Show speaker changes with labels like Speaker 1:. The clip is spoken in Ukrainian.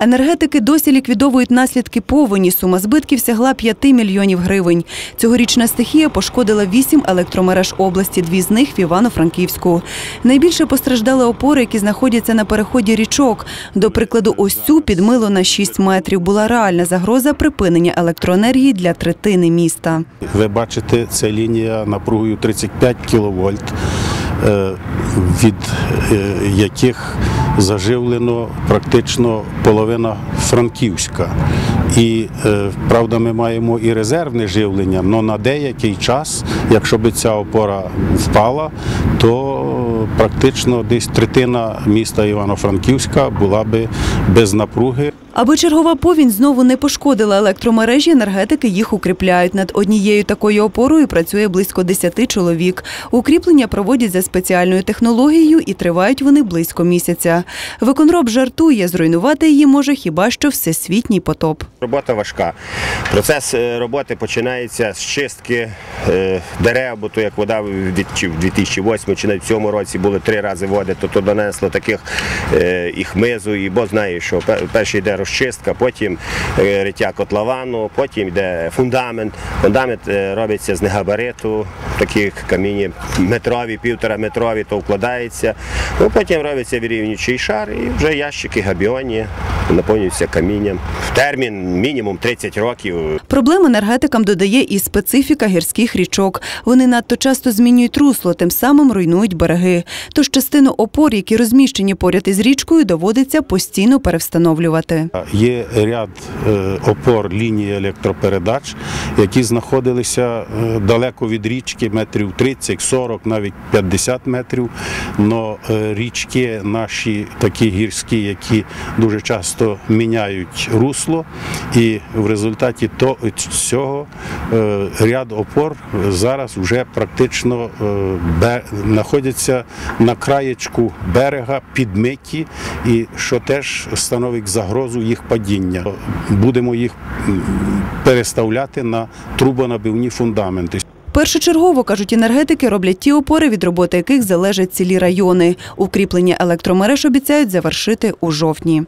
Speaker 1: Енергетики досі ліквідовують наслідки повені. Сума збитків сягла 5 мільйонів гривень. Цьогорічна стихія пошкодила 8 електромереж області, дві з них в Івано-Франківську. Найбільше постраждали опори, які знаходяться на переході річок. До прикладу, ось цю підмило на 6 метрів. Була реальна загроза припинення електроенергії для третини міста.
Speaker 2: Ви бачите, це лінія напругою 35 кВт, від е, яких заживлено практично половина Франківська. І е, правда, ми маємо і резервне живлення, але на деякий час, якщо б ця опора впала, то практично десь третина міста Івано-Франківська була би без напруги.
Speaker 1: Аби чергова повінь знову не пошкодила електромережі, енергетики їх укріпляють. Над однією такою опорою працює близько 10 чоловік. Укріплення проводять за спеціальною технологією і тривають вони близько місяця. Виконроб жартує, зруйнувати її може хіба що всесвітній потоп.
Speaker 3: Робота важка. Процес е, роботи починається з чистки е, дерев, бо то як вода в дві- чи в 2008 чи навіть в цьому році були три рази води, то то донесло таких е, і хмизу, і бо знає, що пе- перше йде розчистка, потім е, риття котловану, потім йде фундамент. Фундамент е, робиться з негабариту, таких камінів метрові, півтора метрові, то вкладається. Ну, потім робиться вирівнюючий шар і вже ящики габіоні наповнюються камінням. Термін мінімум 30 років.
Speaker 1: Проблем енергетикам додає і специфіка гірських річок. Вони надто часто змінюють русло, тим самим руйнують береги. Тож частину опор, які розміщені поряд із річкою, доводиться постійно перевстановлювати.
Speaker 2: Є ряд е, опор лінії електропередач, які знаходилися е, далеко від річки, метрів 30, 40, навіть 50 метрів. Но е, річки наші такі гірські, які дуже часто міняють русло, і в результаті цього ряд опор зараз вже практично знаходяться на краєчку берега, підмиті, і що теж становить загрозу їх падіння. Будемо їх переставляти на трубонабивні фундаменти.
Speaker 1: Першочергово, кажуть енергетики, роблять ті опори, від роботи яких залежать цілі райони. Укріплення електромереж обіцяють завершити у жовтні.